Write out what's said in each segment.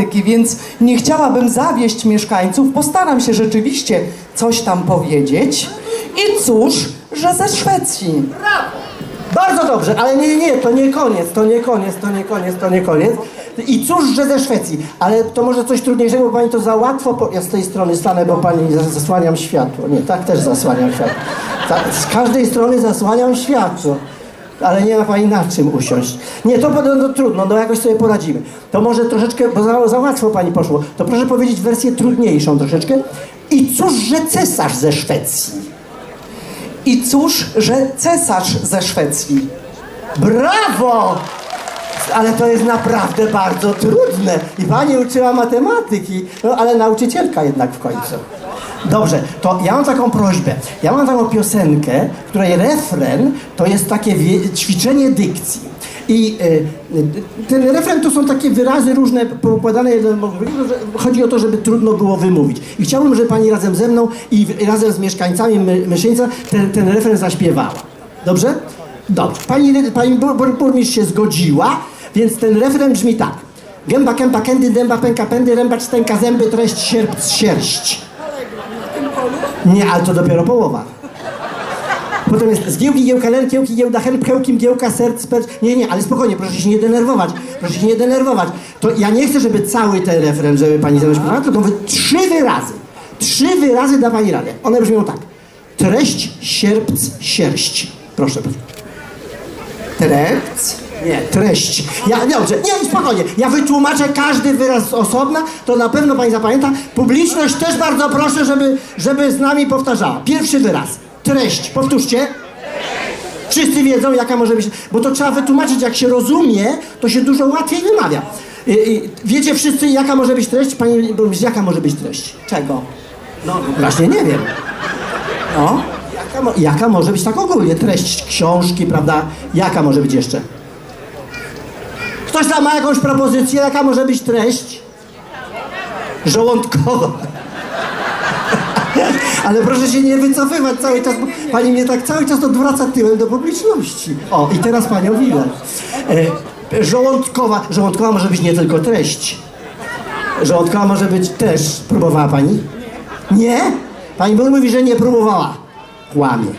matematyki, więc nie chciałabym zawieść mieszkańców. Postaram się rzeczywiście coś tam powiedzieć. I cóż, że ze Szwecji. Bardzo dobrze, ale nie, nie, to nie koniec, to nie koniec, to nie koniec, to nie koniec. I cóż, że ze Szwecji, ale to może coś trudniejszego, bo pani to za łatwo, po... ja z tej strony stanę, bo pani zas- zasłaniam światło. Nie, tak też zasłaniam światło. Tak, z każdej strony zasłaniam światło. Ale nie ma pani na czym usiąść. Nie, to, to, to trudno, no jakoś sobie poradzimy. To może troszeczkę, bo za, za łatwo pani poszło, to proszę powiedzieć wersję trudniejszą troszeczkę. I cóż, że cesarz ze Szwecji? I cóż, że cesarz ze Szwecji. Brawo! Ale to jest naprawdę bardzo trudne. I pani uczyła matematyki, no ale nauczycielka jednak w końcu. Dobrze, to ja mam taką prośbę. Ja mam taką piosenkę, której refren to jest takie ćwiczenie dykcji. I y, ten refren to są takie wyrazy różne poukładane jeden chodzi o to, żeby trudno było wymówić. I chciałbym, żeby pani razem ze mną i razem z mieszkańcami My, Myszyńca ten, ten refren zaśpiewała. Dobrze? Dobrze. Pani, pani bur, bur, burmistrz się zgodziła, więc ten refren brzmi tak. Gęba, kępa, kędy, dęba, pęka, pędy, rębacz, stęka, zęby, treść, sierp, sierść. Nie, ale to dopiero połowa. Potem jest zgiełki, giełka, len, kiełki, giełda, hen, pchełki, mgiełka, serc, perć. Nie, nie, ale spokojnie, proszę się nie denerwować. Proszę się nie denerwować. To ja nie chcę, żeby cały ten refren, żeby pani mną śpiewała, tylko wy trzy wyrazy. Trzy wyrazy da pani radę. One brzmią tak. Treść, sierpc, sierść. Proszę, proszę. Trepc. Nie, treść. Ja, dobrze, nie, spokojnie. Ja wytłumaczę każdy wyraz z osobna, to na pewno pani zapamięta. Publiczność też bardzo proszę, żeby, żeby z nami powtarzała. Pierwszy wyraz. Treść. Powtórzcie. Wszyscy wiedzą, jaka może być, bo to trzeba wytłumaczyć, jak się rozumie, to się dużo łatwiej wymawia. Y, y, wiecie wszyscy, jaka może być treść? Pani burmistrz, jaka może być treść? Czego? No, właśnie nie wiem. No. Jaka, jaka może być tak ogólnie treść książki, prawda? Jaka może być jeszcze? Ktoś tam ma jakąś propozycję, jaka może być treść? Żołądkowa. Ale proszę się nie wycofywać cały czas, bo pani mnie tak cały czas odwraca tyłem do publiczności. O, i teraz panią widać. E, żołądkowa, żołądkowa może być nie tylko treść. Żołądkowa może być też. Próbowała pani? Nie? Pani Bór mówi, że nie próbowała. Kłamie.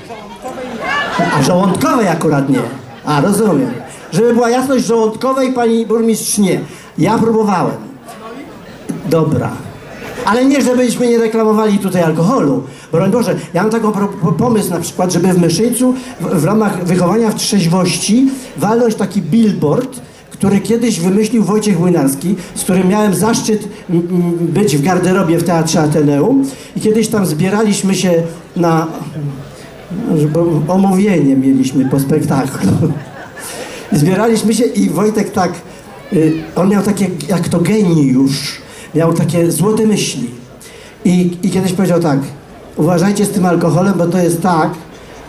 A żołądkowej akurat nie. A, rozumiem. Żeby była jasność żołądkowej, pani burmistrz nie. Ja próbowałem. Dobra. Ale nie, żebyśmy nie reklamowali tutaj alkoholu. Broń Boże, ja mam taką pomysł na przykład, żeby w Myszyńcu w, w ramach wychowania w trzeźwości walnąć taki billboard, który kiedyś wymyślił Wojciech Młynarski, z którym miałem zaszczyt być w garderobie w Teatrze Ateneum i kiedyś tam zbieraliśmy się na omówienie mieliśmy po spektaklu. Zbieraliśmy się i Wojtek tak, y, on miał takie, jak to geniusz, miał takie złote myśli. I, I kiedyś powiedział tak, uważajcie z tym alkoholem, bo to jest tak,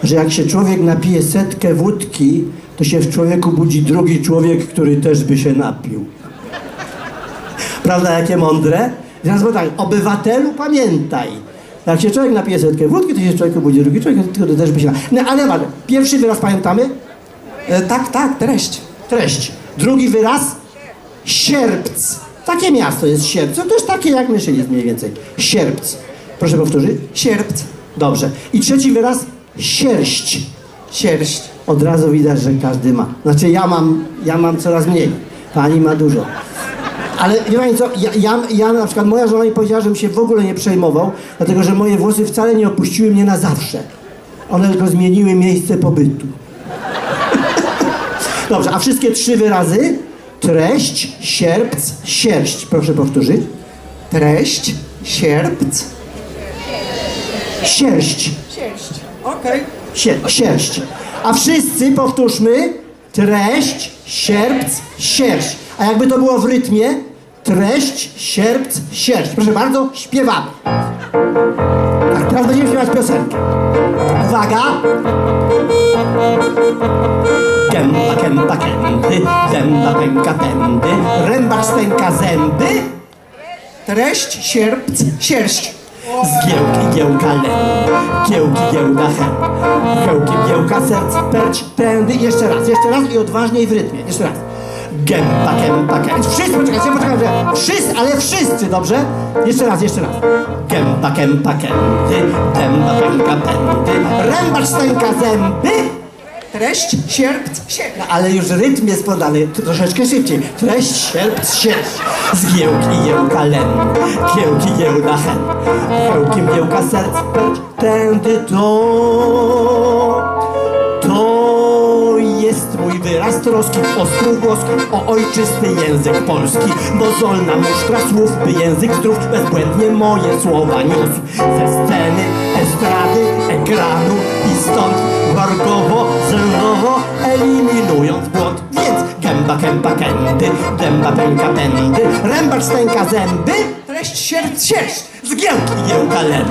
że jak się człowiek napije setkę wódki, to się w człowieku budzi drugi człowiek, który też by się napił. Prawda, jakie mądre? Teraz było tak, obywatelu pamiętaj. Jak się człowiek napije setkę wódki, to się w człowieku budzi drugi człowiek, który też by się napił. No ale ale pierwszy wyraz pamiętamy? E, tak, tak, treść. Treść. Drugi wyraz? Sierpc. Takie miasto jest Sierpc. To też takie jak Myszyn jest mniej więcej. Sierpc. Proszę powtórzyć. Sierpc. Dobrze. I trzeci wyraz? Sierść. Sierść. Od razu widać, że każdy ma. Znaczy ja mam, ja mam coraz mniej. Pani ma dużo. Ale wie pani co, ja, ja, ja na przykład moja żona mi powiedziała, żebym się w ogóle nie przejmował, dlatego że moje włosy wcale nie opuściły mnie na zawsze. One tylko zmieniły miejsce pobytu. Dobrze, a wszystkie trzy wyrazy? Treść, sierpc, sierść. Proszę powtórzyć. Treść. Sierpc. Sierść. Sierść. Okej. Sie, sierść. A wszyscy powtórzmy treść, sierpc, sierść. A jakby to było w rytmie treść, sierpc, sierść. Proszę bardzo, śpiewamy. Tak, teraz będziemy śpiewać piosenkę. Uwaga! Gęba, kępa, kędy, zęba, pęka, pędy, rębacz stęka zęby, Treść. Sierpc. Sierść. Zgiełki, giełka, len, giełki, giełda, hen, giełki, giełka, serc, perć, pędy. Jeszcze raz, jeszcze raz i odważniej w rytmie. Jeszcze raz. Gęba, gęba, gęba. Wszyscy, poczekajcie, poczekajcie. Wszyscy, ale wszyscy, dobrze? Jeszcze raz, jeszcze raz. Gęba, gęba, gęby, dęba, pęka, pędy, rębacz stęka zęby. Treść, sierpt, sierść. No, ale już rytm jest podany troszeczkę szybciej. Treść, sierp, sierść. Zgiełki, jełka, len. Kiełki, jełda, hen. Chełkiem, jełka, serc, pęcz. Tędy to... To jest mój wyraz troski o skórgłoski, o ojczysty język polski. Bo zolna musztra słów, by język zdrów bezbłędnie moje słowa niósł. Ze sceny, estrady, ekranu i stąd wargowo, dęba, pęka, pędy, rębacz stęka zęby, Treść, sierpt, sierść. Zgiełki giełka len,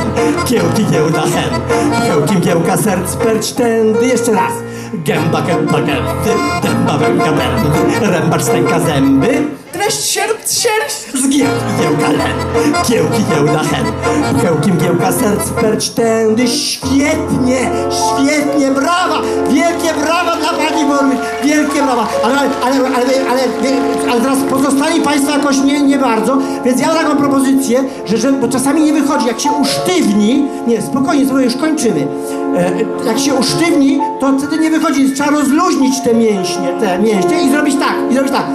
kiełki giełda hen, kiełkim giełka serc. Perć tędy, jeszcze raz. Gęba, gęba, gęby, dęba, węga, będy, rębacz stęka zęby, Treść, sierpt, sierść. zgiełki giełka len, kiełki giełda hen, kiełkim giełka serc. Perć tędy, świetnie, świetnie, brawa, wielkie brawa dla pani burmistrz, wielkie brawa, ale, ale, ale, ale, ale, teraz pozostali państwo jakoś nie, nie bardzo, więc ja mam taką propozycję, że, że bo czasami nie wychodzi, jak się usztywni, nie, spokojnie, sobie już kończymy, e, jak się usztywni, to wtedy nie wychodzi, trzeba rozluźnić te mięśnie, te mięśnie i zrobić tak, i zrobić tak.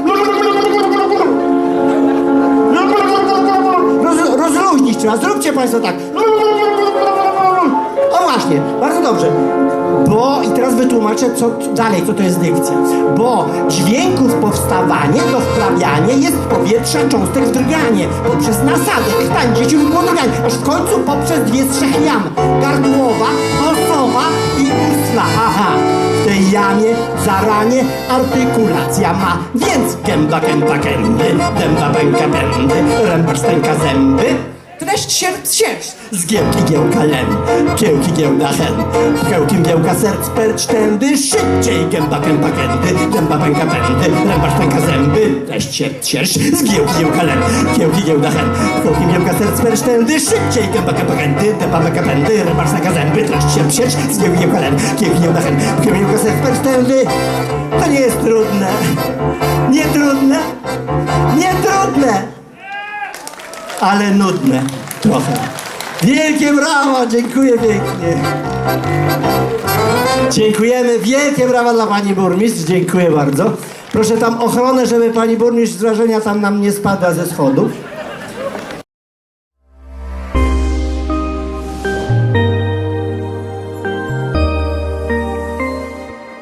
Roz, rozluźnić trzeba, zróbcie państwo tak. O właśnie, bardzo dobrze. Bo, i teraz wytłumaczę co dalej, co to jest dykcja. Bo dźwięków powstawanie to wprawianie jest powietrza cząstek w drganie poprzez nasadę, krtań, dzieciów drganie, aż w końcu poprzez dwie z trzech jam. Gardłowa, nosowa i ustna. Aha, w tej jamie zaranie artykulacja ma. Więc gęba, gęba, gęby, dęba, bęka, będy, rębacz, stęka, zęby. Treść, sierpt, sierść. Zgiełki giełka len, kiełki giełda hen, giełka serc percz tędy, szybciej gęba kępa kędy, gęba pęka pędy, rębacz pęka zęby, treść sierp sierść, zgiełki giełka len, kiełki giełda hen, giełka serc percz tędy, szybciej gęba kępa kędy, gęba pęka pędy, rębacz pęka zęby, treść sierp sierść, zgiełki giełka len, kiełki giełda hen, giełka serc percz tędy, to nie jest trudne, nie trudne, nie trudne ale nudne trochę. Wielkie brawa, dziękuję pięknie. Dziękujemy, wielkie brawa dla pani burmistrz, dziękuję bardzo. Proszę tam ochronę, żeby pani burmistrz z wrażenia tam nam nie spada ze schodów.